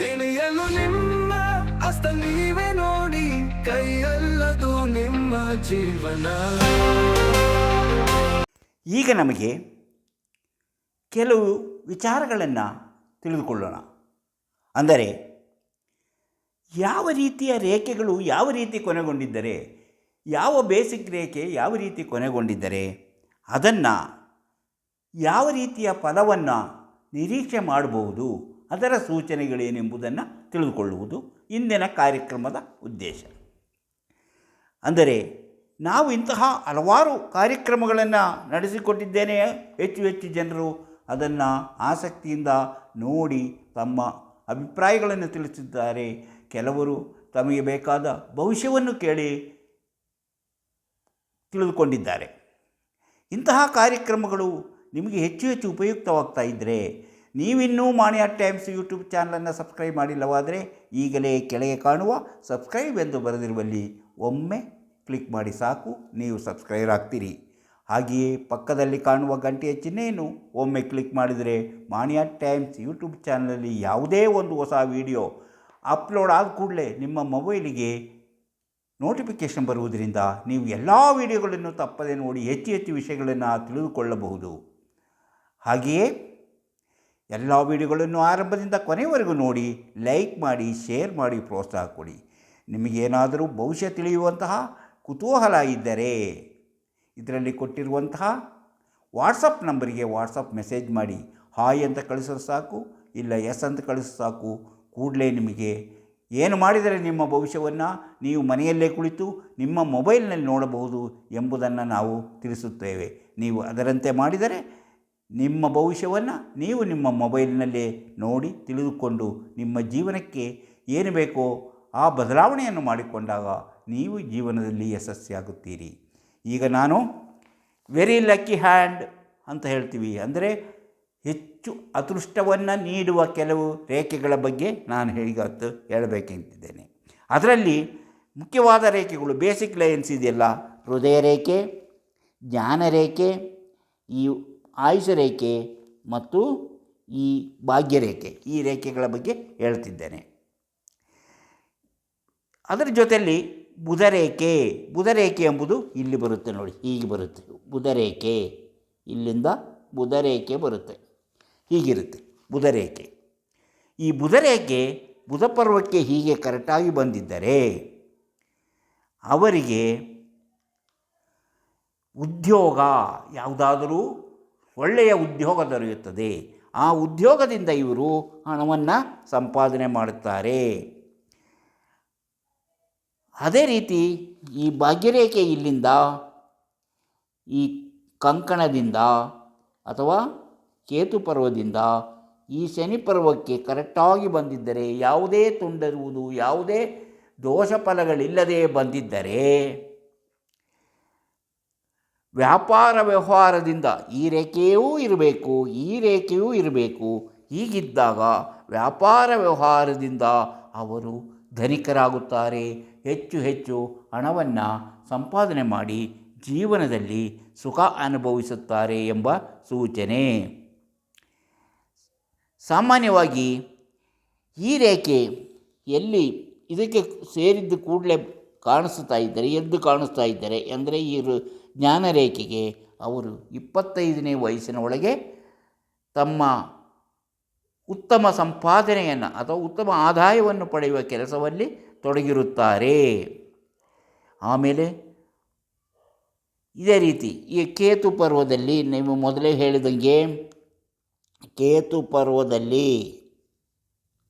ತಿಳಿಯಲು ನಿಮ್ಮ ಅಸ್ತ ನೀವೇ ನೋಡಿ, ಕೈಯಲ್ಲದು ನಿಮ್ಮ ಜೀವನ. ಈಗ ನಮಗೆ ಕೆಲವು ವಿಚಾರಗಳನ್ನು ತಿಳಿದುಕೊಳ್ಳೋಣ. ಅಂದರೆ, ಯಾವ ರೀತಿಯ ರೇಖೆಗಳು ಯಾವ ರೀತಿ ಕೊನೆಗೊಂಡಿದ್ದರೆ, ಯಾವ ಬೇಸಿಕ್ ರೇಖೆ ಯಾವ ರೀತಿ ಕೊನೆಗೊಂಡಿದ್ದರೆ, ಅದನ್ನು ಯಾವ ರೀತಿಯ ಫಲವನ್ನು ನಿರೀಕ್ಷೆ ಮಾಡಬಹುದು ಅದರ ಸೂಚನೆಗಳೇನೆಂಬುದನ್ನು ತಿಳಿದುಕೊಳ್ಳುವುದು ಇಂದಿನ ಕಾರ್ಯಕ್ರಮದ ಉದ್ದೇಶ. ಅಂದರೆ ನಾವು ಇಂತಹ ಹಲವಾರು ಕಾರ್ಯಕ್ರಮಗಳನ್ನು ನಡೆಸಿಕೊಟ್ಟಿದ್ದೇನೆ, ಹೆಚ್ಚು ಹೆಚ್ಚು ಜನರು ಅದನ್ನು ಆಸಕ್ತಿಯಿಂದ ನೋಡಿ ತಮ್ಮ ಅಭಿಪ್ರಾಯಗಳನ್ನು ತಿಳಿಸಿದ್ದಾರೆ. ಕೆಲವರು ತಮಗೆ ಬೇಕಾದ ಭವಿಷ್ಯವನ್ನು ಕೇಳಿ ತಿಳಿದುಕೊಂಡಿದ್ದಾರೆ. ಇಂತಹ ಕಾರ್ಯಕ್ರಮಗಳು ನಿಮಗೆ ಹೆಚ್ಚು ಹೆಚ್ಚು ಉಪಯುಕ್ತವಾಗ್ತಾ ಇದ್ದರೆ ನೀವಿನ್ನೂ ಮಾಣಿಯ ಟೈಮ್ಸ್ ಯೂಟ್ಯೂಬ್ ಚಾನಲನ್ನು ಸಬ್ಸ್ಕ್ರೈಬ್ ಮಾಡಿಲ್ಲವಾದರೆ ಈಗಲೇ ಕೆಳಗೆ ಕಾಣುವ ಸಬ್ಸ್ಕ್ರೈಬ್ ಎಂದು ಬರೆದಿರುವಲ್ಲಿ ಒಮ್ಮೆ ಕ್ಲಿಕ್ ಮಾಡಿ ಸಾಕು, ನೀವು ಸಬ್ಸ್ಕ್ರೈಬ್ ಆಗ್ತೀರಿ. ಹಾಗೆಯೇ ಪಕ್ಕದಲ್ಲಿ ಕಾಣುವ ಗಂಟೆಯ ಚಿಹ್ನೆಯನ್ನು ಒಮ್ಮೆ ಕ್ಲಿಕ್ ಮಾಡಿದರೆ ಮಾಣಿಯ ಟೈಮ್ಸ್ ಯೂಟ್ಯೂಬ್ ಚಾನಲಲ್ಲಿ ಯಾವುದೇ ಒಂದು ಹೊಸ ವಿಡಿಯೋ ಅಪ್ಲೋಡ್ ಆದ ಕೂಡಲೇ ನಿಮ್ಮ ಮೊಬೈಲಿಗೆ ನೋಟಿಫಿಕೇಷನ್ ಬರುವುದರಿಂದ ನೀವು ಎಲ್ಲ ವಿಡಿಯೋಗಳನ್ನು ತಪ್ಪದೆ ನೋಡಿ ಹೆಚ್ಚು ಹೆಚ್ಚು ವಿಷಯಗಳನ್ನು ತಿಳಿದುಕೊಳ್ಳಬಹುದು. ಹಾಗೆಯೇ ಎಲ್ಲ ವಿಡಿಯೋಗಳನ್ನು ಆರಂಭದಿಂದ ಕೊನೆಯವರೆಗೂ ನೋಡಿ, ಲೈಕ್ ಮಾಡಿ, ಶೇರ್ ಮಾಡಿ, ಪ್ರೋತ್ಸಾಹ ಕೊಡಿ. ನಿಮಗೇನಾದರೂ ಭವಿಷ್ಯ ತಿಳಿಯುವಂತಹ ಕುತೂಹಲ ಇದ್ದರೆ ಇದರಲ್ಲಿ ಕೊಟ್ಟಿರುವಂತಹ ವಾಟ್ಸಪ್ ನಂಬರಿಗೆ ವಾಟ್ಸಪ್ ಮೆಸೇಜ್ ಮಾಡಿ. ಹಾಯ್ ಅಂತ ಕಳಿಸೋದು ಸಾಕು, ಇಲ್ಲ ಎಸ್ ಅಂತ ಕಳಿಸೋದು ಸಾಕು. ಕೂಡಲೇ ನಿಮಗೆ ಏನು ಮಾಡಿದರೆ ನಿಮ್ಮ ಭವಿಷ್ಯವನ್ನು ನೀವು ಮನೆಯಲ್ಲೇ ಕುಳಿತು ನಿಮ್ಮ ಮೊಬೈಲ್ನಲ್ಲಿ ನೋಡಬಹುದು ಎಂಬುದನ್ನು ನಾವು ತಿಳಿಸುತ್ತೇವೆ. ನೀವು ಅದರಂತೆ ಮಾಡಿದರೆ ನಿಮ್ಮ ಭವಿಷ್ಯವನ್ನು ನೀವು ನಿಮ್ಮ ಮೊಬೈಲ್ನಲ್ಲೇ ನೋಡಿ ತಿಳಿದುಕೊಂಡು ನಿಮ್ಮ ಜೀವನಕ್ಕೆ ಏನು ಬೇಕೋ ಆ ಬದಲಾವಣೆಯನ್ನು ಮಾಡಿಕೊಂಡಾಗ ನೀವು ಜೀವನದಲ್ಲಿ ಯಶಸ್ಸಿಯಾಗುತ್ತೀರಿ ಈಗ ನಾನು ವೆರಿ ಲಕ್ಕಿ ಹ್ಯಾಂಡ್ ಅಂತ ಹೇಳ್ತೀವಿ. ಅಂದರೆ ಹೆಚ್ಚು ಅದೃಷ್ಟವನ್ನು ನೀಡುವ ಕೆಲವು ರೇಖೆಗಳ ಬಗ್ಗೆ ನಾನು ಹೇಗತ್ತು ಹೇಳಬೇಕೆಂತಿದ್ದೇನೆ. ಅದರಲ್ಲಿ ಮುಖ್ಯವಾದ ರೇಖೆಗಳು ಬೇಸಿಕ್ ಲೈನ್ಸ್ ಇದೆಯಲ್ಲ. ಹೃದಯ ರೇಖೆ, ಜ್ಞಾನ ರೇಖೆ, ಈ ಆಯುಷ ರೇಖೆ ಮತ್ತು ಈ ಭಾಗ್ಯರೇಖೆ, ಈ ರೇಖೆಗಳ ಬಗ್ಗೆ ಹೇಳ್ತಿದ್ದೇನೆ. ಅದರ ಜೊತೆಯಲ್ಲಿ ಬುಧರೇಖೆ ಬುಧರೇಖೆ ಎಂಬುದು ಇಲ್ಲಿ ಬರುತ್ತೆ ನೋಡಿ, ಹೀಗೆ ಬರುತ್ತೆ. ಬುಧರೇಖೆ, ಇಲ್ಲಿಂದ ಬುಧರೇಖೆ ಬರುತ್ತೆ, ಹೀಗಿರುತ್ತೆ ಬುಧರೇಖೆ. ಈ ಬುಧರೇಖೆ ಬುಧ ಪರ್ವಕ್ಕೆ ಹೀಗೆ ಕರೆಕ್ಟಾಗಿ ಬಂದಿದ್ದರೆ ಅವರಿಗೆ ಉದ್ಯೋಗ, ಯಾವುದಾದರೂ ಒಳ್ಳೆಯ ಉದ್ಯೋಗ ದೊರೆಯುತ್ತದೆ. ಆ ಉದ್ಯೋಗದಿಂದ ಇವರು ಹಣವನ್ನು ಸಂಪಾದನೆ ಮಾಡುತ್ತಾರೆ. ಅದೇ ರೀತಿ ಈ ಭಾಗ್ಯರೇಖೆ ಇಲ್ಲಿಂದ ಈ ಕಂಕಣದಿಂದ ಅಥವಾ ಕೇತು ಪರ್ವದಿಂದ ಈ ಶನಿ ಪರ್ವಕ್ಕೆ ಕರೆಕ್ಟಾಗಿ ಬಂದಿದ್ದರೆ ಯಾವುದೇ ತುಂಡರುವುದು, ಯಾವುದೇ ದೋಷ ಫಲಗಳಿಲ್ಲದೆ ಬಂದಿದ್ದರೆ ವ್ಯಾಪಾರ ವ್ಯವಹಾರದಿಂದ ಈ ರೇಖೆಯೂ ಇರಬೇಕು, ಈ ರೇಖೆಯೂ ಇರಬೇಕು. ಹೀಗಿದ್ದಾಗ ವ್ಯಾಪಾರ ವ್ಯವಹಾರದಿಂದ ಅವರು ಧನಿಕರಾಗುತ್ತಾರೆ. ಹೆಚ್ಚು ಹೆಚ್ಚು ಹಣವನ್ನು ಸಂಪಾದನೆ ಮಾಡಿ ಜೀವನದಲ್ಲಿ ಸುಖ ಅನುಭವಿಸುತ್ತಾರೆ ಎಂಬ ಸೂಚನೆ. ಸಾಮಾನ್ಯವಾಗಿ ಈ ರೇಖೆ ಎಲ್ಲಿ ಇದಕ್ಕೆ ಸೇರಿದ್ದು ಕೂಡಲೇ ಕಾಣಿಸ್ತಾ ಇದ್ದರೆ, ಎದ್ದು ಕಾಣಿಸ್ತಾ ಇದ್ದರೆ, ಅಂದರೆ ಈ ರು- ಜ್ಞಾನ ರೇಖೆಗೆ ಅವರು ಇಪ್ಪತ್ತೈದನೇ ವಯಸ್ಸಿನ ಒಳಗೆ ತಮ್ಮ ಉತ್ತಮ ಸಂಪಾದನೆಯನ್ನು ಅಥವಾ ಉತ್ತಮ ಆದಾಯವನ್ನು ಪಡೆಯುವ ಕೆಲಸದಲ್ಲಿ ತೊಡಗಿರುತ್ತಾರೆ. ಆಮೇಲೆ ಇದೇ ರೀತಿ ಈ ಕೇತು ಪರ್ವದಲ್ಲಿ ನೀವು ಮೊದಲೇ ಹೇಳಿದಂಗೆ ಕೇತು ಪರ್ವದಲ್ಲಿ,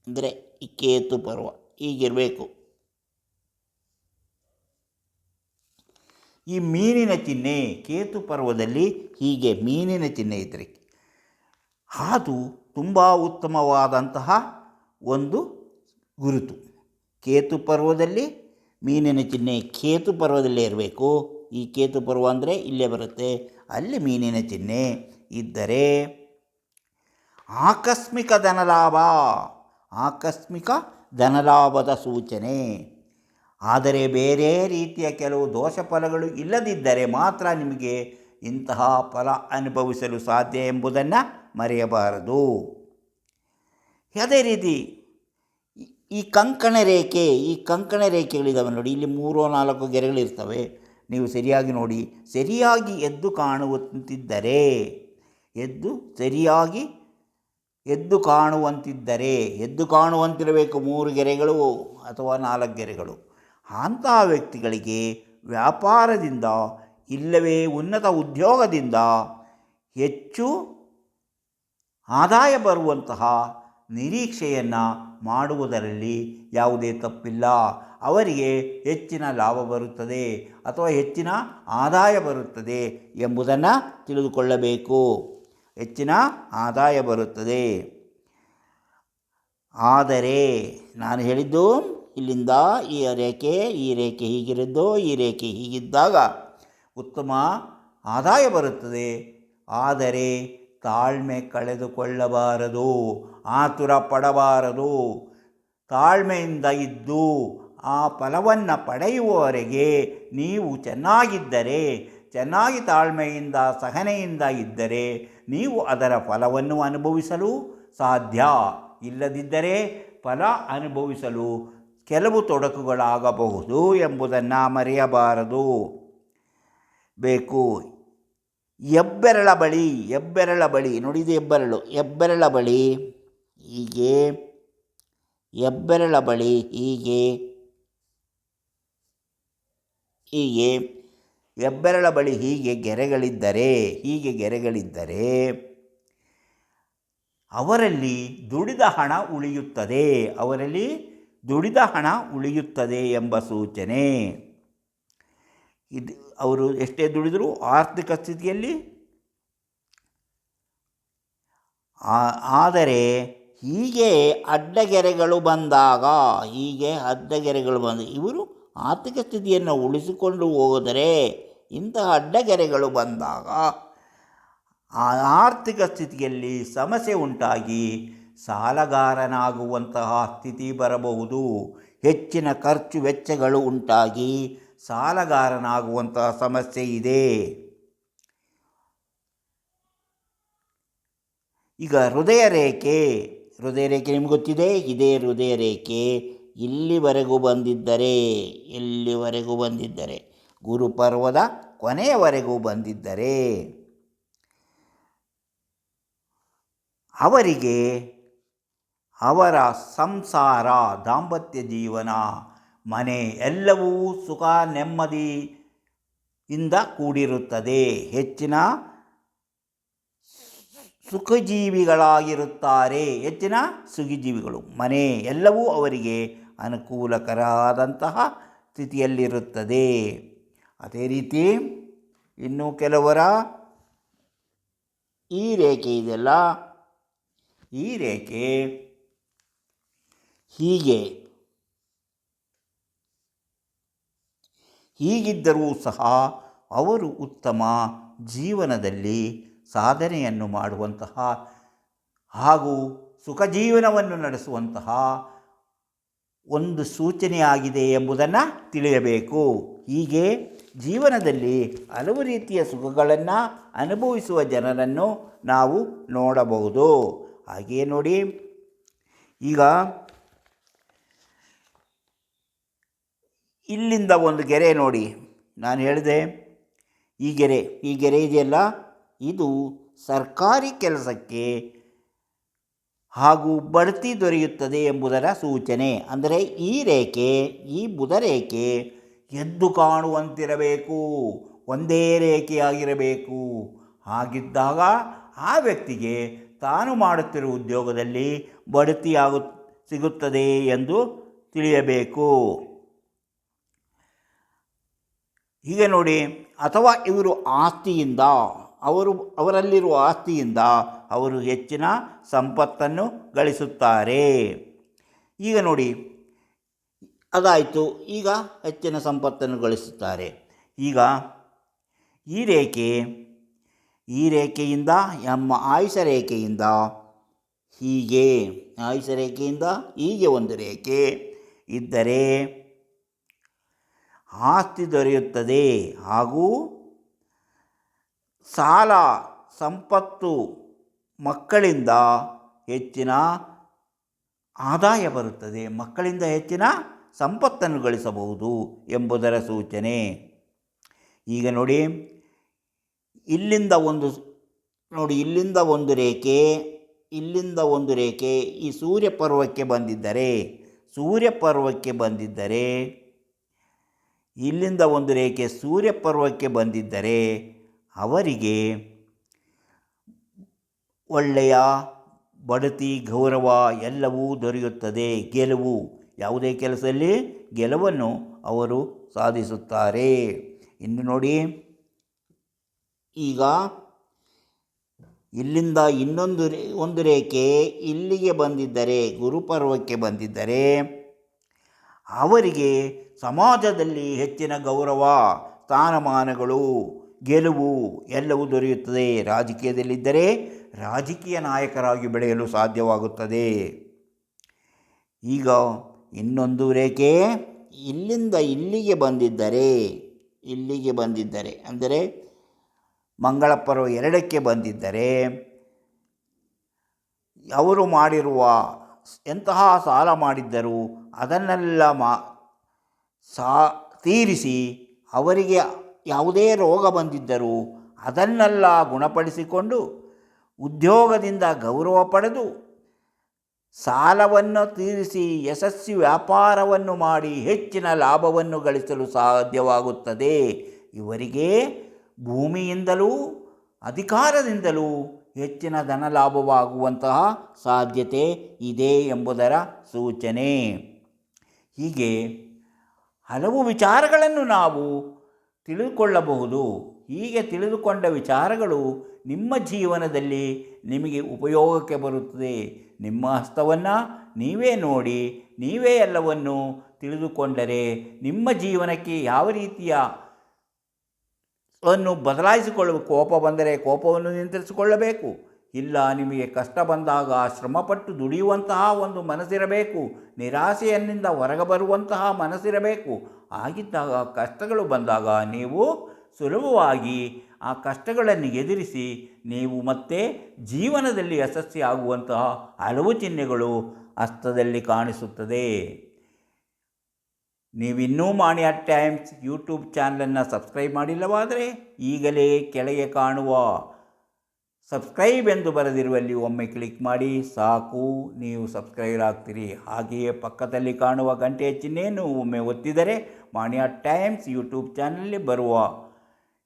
ಅಂದರೆ ಈ ಕೇತು ಪರ್ವ ಹೀಗಿರಬೇಕು. ಈ ಮೀನಿನ ಚಿಹ್ನೆ ಕೇತು ಪರ್ವದಲ್ಲಿ ಹೀಗೆ ಮೀನಿನ ಚಿಹ್ನೆ ಇದ್ದರೆ ಅದು ತುಂಬ ಉತ್ತಮವಾದಂತಹ ಒಂದು ಗುರುತು. ಕೇತು ಪರ್ವದಲ್ಲಿ ಮೀನಿನ ಚಿಹ್ನೆ ಕೇತು ಪರ್ವದಲ್ಲೇ ಇರಬೇಕು. ಈ ಕೇತು ಪರ್ವ ಅಂದರೆ ಇಲ್ಲೇ ಬರುತ್ತೆ. ಅಲ್ಲಿ ಮೀನಿನ ಚಿಹ್ನೆ ಇದ್ದರೆ ಆಕಸ್ಮಿಕ ಧನಲಾಭ, ಆಕಸ್ಮಿಕ ಧನಲಾಭದ ಸೂಚನೆ. ಆದರೆ ಬೇರೆ ರೀತಿಯ ಕೆಲವು ದೋಷ ಫಲಗಳು ಇಲ್ಲದಿದ್ದರೆ ಮಾತ್ರ ನಿಮಗೆ ಇಂತಹ ಫಲ ಅನುಭವಿಸಲು ಸಾಧ್ಯ ಎಂಬುದನ್ನು ಮರೆಯಬಾರದು. ಅದೇ ರೀತಿ ಈ ಕಂಕಣ ರೇಖೆ, ಈ ಕಂಕಣ ರೇಖೆಗಳಿದ್ದಾವೆ ನೋಡಿ, ಇಲ್ಲಿ ಮೂರೋ ನಾಲ್ಕು ಗೆರೆಗಳಿರ್ತವೆ. ನೀವು ಸರಿಯಾಗಿ ನೋಡಿ, ಸರಿಯಾಗಿ ಎದ್ದು ಕಾಣುವಂತಿದ್ದರೆ, ಎದ್ದು ಸರಿಯಾಗಿ ಎದ್ದು ಕಾಣುವಂತಿದ್ದರೆ, ಎದ್ದು ಕಾಣುವಂತಿರಬೇಕು ಮೂರು ಗೆರೆಗಳು ಅಥವಾ ನಾಲ್ಕು ಗೆರೆಗಳು. ಅಂತಹ ವ್ಯಕ್ತಿಗಳಿಗೆ ವ್ಯಾಪಾರದಿಂದ ಇಲ್ಲವೇ ಉನ್ನತ ಉದ್ಯೋಗದಿಂದ ಹೆಚ್ಚು ಆದಾಯ ಬರುವಂತಹ ನಿರೀಕ್ಷೆಯನ್ನು ಮಾಡುವುದರಲ್ಲಿ ಯಾವುದೇ ತಪ್ಪಿಲ್ಲ. ಅವರಿಗೆ ಹೆಚ್ಚಿನ ಲಾಭ ಬರುತ್ತದೆ ಅಥವಾ ಹೆಚ್ಚಿನ ಆದಾಯ ಬರುತ್ತದೆ ಎಂಬುದನ್ನು ತಿಳಿದುಕೊಳ್ಳಬೇಕು. ಹೆಚ್ಚಿನ ಆದಾಯ ಬರುತ್ತದೆ. ಆದರೆ ನಾನು ಹೇಳಿದ್ದು ಇಲ್ಲಿಂದ ಈ ರೇಖೆ ಈ ರೇಖೆ ಹೀಗಿರದ್ದು ಈ ರೇಖೆ ಹೀಗಿದ್ದಾಗ ಉತ್ತಮ ಆದಾಯ ಬರುತ್ತದೆ. ಆದರೆ ತಾಳ್ಮೆ ಕಳೆದುಕೊಳ್ಳಬಾರದು, ಆತುರ ಪಡಬಾರದು. ತಾಳ್ಮೆಯಿಂದ ಇದ್ದು ಆ ಫಲವನ್ನು ಪಡೆಯುವವರೆಗೆ ನೀವು ಚೆನ್ನಾಗಿದ್ದರೆ, ಚೆನ್ನಾಗಿ ತಾಳ್ಮೆಯಿಂದ, ಸಹನೆಯಿಂದ ಇದ್ದರೆ ನೀವು ಅದರ ಫಲವನ್ನು ಅನುಭವಿಸಲು ಸಾಧ್ಯ. ಇಲ್ಲದಿದ್ದರೆ ಫಲ ಅನುಭವಿಸಲು ಕೆಲವು ತೊಡಕುಗಳಾಗಬಹುದು ಎಂಬುದನ್ನು ಮರೆಯಬಾರದು. ಬೇಕು. ಹೆಬ್ಬೆರಳ ಬಳಿ ಹೆಬ್ಬೆರಳ ಬಳಿ, ನುಡಿದು ಹೆಬ್ಬೆರಳು ಹೆಬ್ಬೆರಳ ಬಳಿ, ಹೀಗೆ ಹೆಬ್ಬೆರಳ ಬಳಿ, ಹೀಗೆ ಹೀಗೆ ಹೆಬ್ಬೆರಳ ಬಳಿ ಹೀಗೆ ಗೆರೆಗಳಿದ್ದರೆ ಹೀಗೆ ಗೆರೆಗಳಿದ್ದರೆ, ಅವರಲ್ಲಿ ದುಡಿದ ಹಣ ಉಳಿಯುತ್ತದೆ. ಅವರಲ್ಲಿ ದುಡಿದ ಹಣ ಉಳಿಯುತ್ತದೆ ಎಂಬ ಸೂಚನೆ. ಇದು ಅವರು ಎಷ್ಟೇ ದುಡಿದರೂ ಆರ್ಥಿಕ ಸ್ಥಿತಿಯಲ್ಲಿ ಆದರೆ ಹೀಗೆ ಅಡ್ಡಗೆರೆಗಳು ಬಂದಾಗ, ಹೀಗೆ ಅಡ್ಡಗೆರೆಗಳು ಬಂದ, ಇವರು ಆರ್ಥಿಕ ಸ್ಥಿತಿಯನ್ನು ಉಳಿಸಿಕೊಂಡು ಹೋದರೆ ಇಂತಹ ಅಡ್ಡಗೆರೆಗಳು ಬಂದಾಗ ಆರ್ಥಿಕ ಸ್ಥಿತಿಯಲ್ಲಿ ಸಮಸ್ಯೆ ಉಂಟಾಗಿ ಸಾಲಗಾರನಾಗುವಂತಹ ಸ್ಥಿತಿ ಬರಬಹುದು. ಹೆಚ್ಚಿನ ಖರ್ಚು ವೆಚ್ಚಗಳು ಉಂಟಾಗಿ ಸಾಲಗಾರನಾಗುವಂತಹ ಸಮಸ್ಯೆ ಇದೆ. ಈಗ ಹೃದಯ ರೇಖೆ ಹೃದಯ ರೇಖೆ ನಿಮ್ಗೆ ಗೊತ್ತಿದೆ? ಇದೇ ಹೃದಯ ರೇಖೆ ಇಲ್ಲಿವರೆಗೂ ಬಂದಿದ್ದರೆ ಎಲ್ಲಿವರೆಗೂ ಬಂದಿದ್ದರೆ, ಗುರುಪರ್ವದ ಕೊನೆಯವರೆಗೂ ಬಂದಿದ್ದರೆ, ಅವರಿಗೆ ಅವರ ಸಂಸಾರ ದಾಂಪತ್ಯ ಜೀವನ, ಮನೆ ಎಲ್ಲವೂ ಸುಖ ನೆಮ್ಮದಿಯಿಂದ ಕೂಡಿರುತ್ತದೆ. ಹೆಚ್ಚಿನ ಸುಖಜೀವಿಗಳಾಗಿರುತ್ತಾರೆ. ಹೆಚ್ಚಿನ ಸುಖಜೀವಿಗಳು, ಮನೆ ಎಲ್ಲವೂ ಅವರಿಗೆ ಅನುಕೂಲಕರವಾದಂತಹ ಸ್ಥಿತಿಯಲ್ಲಿರುತ್ತದೆ. ಅದೇ ರೀತಿ ಇನ್ನು ಕೆಲವರ ಈ ರೇಖೆ ಇದೆಯಲ್ಲ? ಈ ರೇಖೆ ಹೀಗೆ ಹೀಗಿದ್ದರೂ ಸಹ ಅವರು ಉತ್ತಮ ಜೀವನದಲ್ಲಿ ಸಾಧನೆಯನ್ನು ಮಾಡುವಂತಹ ಹಾಗೂ ಸುಖ ಜೀವನವನ್ನು ನಡೆಸುವಂತಹ ಒಂದು ಸೂಚನೆಯಾಗಿದೆ ಎಂಬುದನ್ನು ತಿಳಿಯಬೇಕು. ಹೀಗೆ ಜೀವನದಲ್ಲಿ ಹಲವು ರೀತಿಯ ಸುಖಗಳನ್ನು ಅನುಭವಿಸುವ ಜನರನ್ನು ನಾವು ನೋಡಬಹುದು. ಹಾಗೆಯೇ ನೋಡಿ, ಈಗ ಇಲ್ಲಿಂದ ಒಂದು ಗೆರೆ ನೋಡಿ. ನಾನು ಹೇಳಿದೆ, ಈ ಗೆರೆ ಈ ಗೆರೆ ಇದೆಯಲ್ಲ? ಇದು ಸರ್ಕಾರಿ ಕೆಲಸಕ್ಕೆ ಹಾಗೂ ಬಡ್ತಿ ದೊರೆಯುತ್ತದೆ ಎಂಬುದರ ಸೂಚನೆ. ಅಂದರೆ ಈ ರೇಖೆ, ಈ ಬುಧ ರೇಖೆ ಎದ್ದು ಕಾಣುವಂತಿರಬೇಕು, ಒಂದೇ ರೇಖೆಯಾಗಿರಬೇಕು. ಹಾಗಿದ್ದಾಗ ಆ ವ್ಯಕ್ತಿಗೆ ತಾನು ಮಾಡುತ್ತಿರುವ ಉದ್ಯೋಗದಲ್ಲಿ ಬಡ್ತಿಯಾಗು, ಸಿಗುತ್ತದೆ ಎಂದು ತಿಳಿಯಬೇಕು. ಹೀಗೆ ನೋಡಿ, ಅಥವಾ ಇವರು ಆಸ್ತಿಯಿಂದ, ಅವರು, ಅವರಲ್ಲಿರುವ ಆಸ್ತಿಯಿಂದ ಅವರು ಹೆಚ್ಚಿನ ಸಂಪತ್ತನ್ನು ಗಳಿಸುತ್ತಾರೆ. ಈಗ ನೋಡಿ, ಅದಾಯಿತು, ಈಗ ಹೆಚ್ಚಿನ ಸಂಪತ್ತನ್ನು ಗಳಿಸುತ್ತಾರೆ. ಈಗ, ಈ ರೇಖೆ, ಈ ರೇಖೆಯಿಂದ, ನಮ್ಮ ಆಯುಷ ರೇಖೆಯಿಂದ ಹೀಗೆ, ಆಯುಷ ರೇಖೆಯಿಂದ ಹೀಗೆ ಒಂದು ರೇಖೆ ಇದ್ದರೆ ಆಸ್ತಿ ದೊರೆಯುತ್ತದೆ. ಹಾಗೂ ಸಾಲ, ಸಂಪತ್ತು ಮಕ್ಕಳಿಂದ ಹೆಚ್ಚಿನ ಆದಾಯ ಬರುತ್ತದೆ. ಮಕ್ಕಳಿಂದ ಹೆಚ್ಚಿನ ಸಂಪತ್ತನ್ನು ಗಳಿಸಬಹುದು ಎಂಬುದರ ಸೂಚನೆ. ಈಗ ನೋಡಿ, ಇಲ್ಲಿಂದ ಒಂದು ನೋಡಿ, ಇಲ್ಲಿಂದ ಒಂದು ರೇಖೆ, ಇಲ್ಲಿಂದ ಒಂದು ರೇಖೆ ಈ ಸೂರ್ಯ ಪರ್ವಕ್ಕೆ ಬಂದಿದ್ದರೆ, ಸೂರ್ಯ ಪರ್ವಕ್ಕೆ ಬಂದಿದ್ದರೆ ಇಲ್ಲಿಂದ ಒಂದು ರೇಖೆ ಸೂರ್ಯ ಪರ್ವಕ್ಕೆ ಬಂದಿದ್ದರೆ ಅವರಿಗೆ ಒಳ್ಳೆಯ, ಬಡತಿ, ಗೌರವ ಎಲ್ಲವೂ ದೊರೆಯುತ್ತದೆ. ಗೆಲುವು. ಯಾವುದೇ ಕೆಲಸದಲ್ಲಿ ಗೆಲುವನ್ನು ಅವರು ಸಾಧಿಸುತ್ತಾರೆ. ಇನ್ನು ನೋಡಿ, ಈಗ ಇಲ್ಲಿಂದ ಇನ್ನೊಂದು ಒಂದು ರೇಖೆ ಇಲ್ಲಿಗೆ ಬಂದಿದ್ದರೆ, ಗುರುಪರ್ವಕ್ಕೆ ಬಂದಿದ್ದರೆ ಅವರಿಗೆ ಸಮಾಜದಲ್ಲಿ ಹೆಚ್ಚಿನ ಗೌರವ, ಸ್ಥಾನಮಾನಗಳು, ಗೆಲುವು ಎಲ್ಲವೂ ದೊರೆಯುತ್ತದೆ. ರಾಜಕೀಯದಲ್ಲಿದ್ದರೆ ರಾಜಕೀಯ ನಾಯಕರಾಗಿ ಬೆಳೆಯಲು ಸಾಧ್ಯವಾಗುತ್ತದೆ. ಈಗ ಇನ್ನೊಂದು ರೇಖೆ, ಇಲ್ಲಿಂದ ಇಲ್ಲಿಗೆ ಬಂದಿದ್ದರೆ ಇಲ್ಲಿಗೆ ಬಂದಿದ್ದರೆ, ಅಂದರೆ ಮಂಗಳಪರ್ವ ಎರಡಕ್ಕೆ ಬಂದಿದ್ದರೆ, ಅವರು ಮಾಡಿರುವ ಎಂತಹ ಸಾಲ ಮಾಡಿದ್ದರು ಅದನ್ನೆಲ್ಲ ಮಾ, ಸಾ, ತೀರಿಸಿ ಅವರಿಗೆ ಯಾವುದೇ ರೋಗ ಬಂದಿದ್ದರೂ ಅದನ್ನೆಲ್ಲ ಗುಣಪಡಿಸಿಕೊಂಡು ಉದ್ಯೋಗದಿಂದ ಗೌರವ ಪಡೆದು ಸಾಲವನ್ನು ತೀರಿಸಿ ಯಶಸ್ವಿ ವ್ಯಾಪಾರವನ್ನು ಮಾಡಿ ಹೆಚ್ಚಿನ ಲಾಭವನ್ನು ಗಳಿಸಲು ಸಾಧ್ಯವಾಗುತ್ತದೆ. ಇವರಿಗೆ ಭೂಮಿಯಿಂದಲೂ, ಅಧಿಕಾರದಿಂದಲೂ ಹೆಚ್ಚಿನ ಧನ ಲಾಭವಾಗುವಂತಹ ಸಾಧ್ಯತೆ ಇದೆ ಎಂಬುದರ ಸೂಚನೆ. ಹೀಗೆ ಹಲವು ವಿಚಾರಗಳನ್ನು ನಾವು ತಿಳಿದುಕೊಳ್ಳಬಹುದು. ಹೀಗೆ ತಿಳಿದುಕೊಂಡ ವಿಚಾರಗಳು ನಿಮ್ಮ ಜೀವನದಲ್ಲಿ ನಿಮಗೆ ಉಪಯೋಗಕ್ಕೆ ಬರುತ್ತದೆ. ನಿಮ್ಮ ಹಸ್ತವನ್ನು ನೀವೇ ನೋಡಿ, ನೀವೇ ಎಲ್ಲವನ್ನು ತಿಳಿದುಕೊಂಡರೆ ನಿಮ್ಮ ಜೀವನಕ್ಕೆ ಯಾವ ರೀತಿಯ ಅನ್ನು ಬದಲಾಯಿಸಿಕೊಳ್ಳಬೇಕು ಕೋಪ ಬಂದರೆ ಕೋಪವನ್ನು ನಿಯಂತ್ರಿಸಿಕೊಳ್ಳಬೇಕು. ಇಲ್ಲ, ನಿಮಗೆ ಕಷ್ಟ ಬಂದಾಗ ಶ್ರಮಪಟ್ಟು ದುಡಿಯುವಂತಹ ಒಂದು ಮನಸ್ಸಿರಬೇಕು. ನಿರಾಸೆಯನ್ನಿಂದ ಹೊರಗೆ ಬರುವಂತಹ ಮನಸ್ಸಿರಬೇಕು. ಆಗಿದ್ದಾಗ ಕಷ್ಟಗಳು ಬಂದಾಗ ನೀವು ಸುಲಭವಾಗಿ ಆ ಕಷ್ಟಗಳನ್ನು ಎದುರಿಸಿ ನೀವು ಮತ್ತೆ ಜೀವನದಲ್ಲಿ ಯಶಸ್ವಿಯಾಗುವಂತಹ ಹಲವು ಚಿಹ್ನೆಗಳು ಹಸ್ತದಲ್ಲಿ ಕಾಣಿಸುತ್ತದೆ. ನೀವಿನ್ನೂ ಮಾಣಿಯ ಟೈಮ್ಸ್ ಯೂಟ್ಯೂಬ್ ಚಾನಲನ್ನು ಸಬ್ಸ್ಕ್ರೈಬ್ ಮಾಡಿಲ್ಲವಾದರೆ ಈಗಲೇ ಕೆಳಗೆ ಕಾಣುವ ಸಬ್ಸ್ಕ್ರೈಬ್ ಎಂದು ಬರೆದಿರುವಲ್ಲಿ ಒಮ್ಮೆ ಕ್ಲಿಕ್ ಮಾಡಿ. ಸಾಕು, ನೀವು ಸಬ್ಸ್ಕ್ರೈಬ್ ಆಗ್ತೀರಿ. ಹಾಗೆಯೇ ಪಕ್ಕದಲ್ಲಿ ಕಾಣುವ ಗಂಟೆಯ ಚಿಹ್ನೆಯನ್ನು ಒಮ್ಮೆ ಒತ್ತಿದರೆ ಮಾಣಿಯ ಟೈಮ್ಸ್ ಯೂಟ್ಯೂಬ್ ಚಾನಲ್ಲಿ ಬರುವ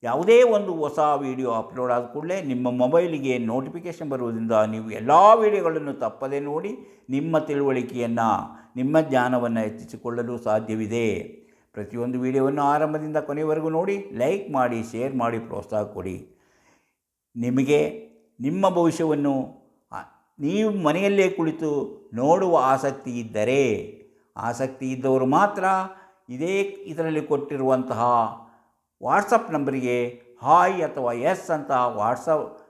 ಯಾವುದೇ ಒಂದು ಹೊಸ ವಿಡಿಯೋ ಅಪ್ಲೋಡ್ ಆದ ಕೂಡಲೇ ನಿಮ್ಮ ಮೊಬೈಲಿಗೆ ನೋಟಿಫಿಕೇಷನ್ ಬರುವುದರಿಂದ ನೀವು ಎಲ್ಲ ವಿಡಿಯೋಗಳನ್ನು ತಪ್ಪದೇ ನೋಡಿ ನಿಮ್ಮ ತಿಳುವಳಿಕೆಯನ್ನು, ನಿಮ್ಮ ಜ್ಞಾನವನ್ನು ಹೆಚ್ಚಿಸಿಕೊಳ್ಳಲು ಸಾಧ್ಯವಿದೆ. ಪ್ರತಿಯೊಂದು ವಿಡಿಯೋವನ್ನು ಆರಂಭದಿಂದ ಕೊನೆಯವರೆಗೂ ನೋಡಿ ಲೈಕ್ ಮಾಡಿ ಶೇರ್ ಮಾಡಿ, ಪ್ರೋತ್ಸಾಹ ಕೊಡಿ. ನಿಮಗೆ, ನಿಮ್ಮ ಭವಿಷ್ಯವನ್ನು ನೀವು ಮನೆಯಲ್ಲೇ ಕುಳಿತು ನೋಡುವ ಆಸಕ್ತಿ ಇದ್ದರೆ, ಆಸಕ್ತಿ ಇದ್ದವರು ಮಾತ್ರ ಇದೇ ಇದರಲ್ಲಿ ಕೊಟ್ಟಿರುವಂತಹ ವಾಟ್ಸಪ್ ನಂಬರಿಗೆ ಹಾಯ್ ಅಥವಾ ಎಸ್ ಅಂತ ವಾಟ್ಸಪ್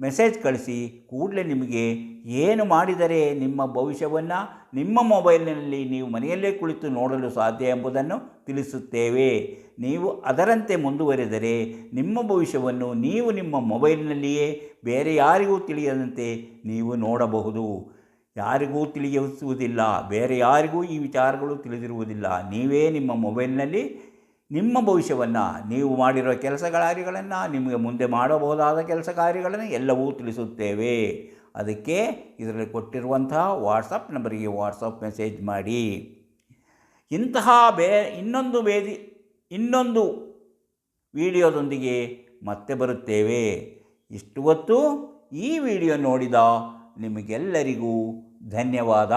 ಮೆಸೇಜ್ ಕಳಿಸಿ, ಕೂಡಲೇ ನಿಮಗೆ ಏನು ಮಾಡಿದರೆ ನಿಮ್ಮ ಭವಿಷ್ಯವನ್ನು, ನಿಮ್ಮ ಮೊಬೈಲ್ನಲ್ಲಿ ನೀವು ಮನೆಯಲ್ಲೇ ಕುಳಿತು ನೋಡಲು ಸಾಧ್ಯ ಎಂಬುದನ್ನು ತಿಳಿಸುತ್ತೇವೆ. ನೀವು ಅದರಂತೆ ಮುಂದುವರೆದರೆ ನಿಮ್ಮ ಭವಿಷ್ಯವನ್ನು ನೀವು ನಿಮ್ಮ ಮೊಬೈಲ್ನಲ್ಲಿಯೇ ಬೇರೆ ಯಾರಿಗೂ ತಿಳಿಯದಂತೆ ನೀವು ನೋಡಬಹುದು. ಯಾರಿಗೂ ತಿಳಿಯಿಸುವುದಿಲ್ಲ ಬೇರೆ ಯಾರಿಗೂ ಈ ವಿಚಾರಗಳು ತಿಳಿದಿರುವುದಿಲ್ಲ. ನೀವೇ ನಿಮ್ಮ ಮೊಬೈಲ್ನಲ್ಲಿ ನಿಮ್ಮ ಭವಿಷ್ಯವನ್ನು, ನೀವು ಮಾಡಿರೋ ಕೆಲಸ ಕಾರ್ಯಗಳನ್ನು, ನಿಮಗೆ ಮುಂದೆ ಮಾಡಬಹುದಾದ ಕೆಲಸ ಕಾರ್ಯಗಳನ್ನು ಎಲ್ಲವೂ ತಿಳಿಸುತ್ತೇವೆ. ಅದಕ್ಕೆ ಇದರಲ್ಲಿ ಕೊಟ್ಟಿರುವಂತಹ ವಾಟ್ಸಪ್ ನಂಬರಿಗೆ ವಾಟ್ಸಪ್ ಮೆಸೇಜ್ ಮಾಡಿ. ಇಂತಹ ಬೇ, ಇನ್ನೊಂದು ವೇದಿ ಇನ್ನೊಂದು ವಿಡಿಯೋದೊಂದಿಗೆ ಮತ್ತೆ ಬರುತ್ತೇವೆ. ಇಷ್ಟು ಹೊತ್ತು ಈ ವಿಡಿಯೋ ನೋಡಿದ ನಿಮಗೆಲ್ಲರಿಗೂ ಧನ್ಯವಾದ.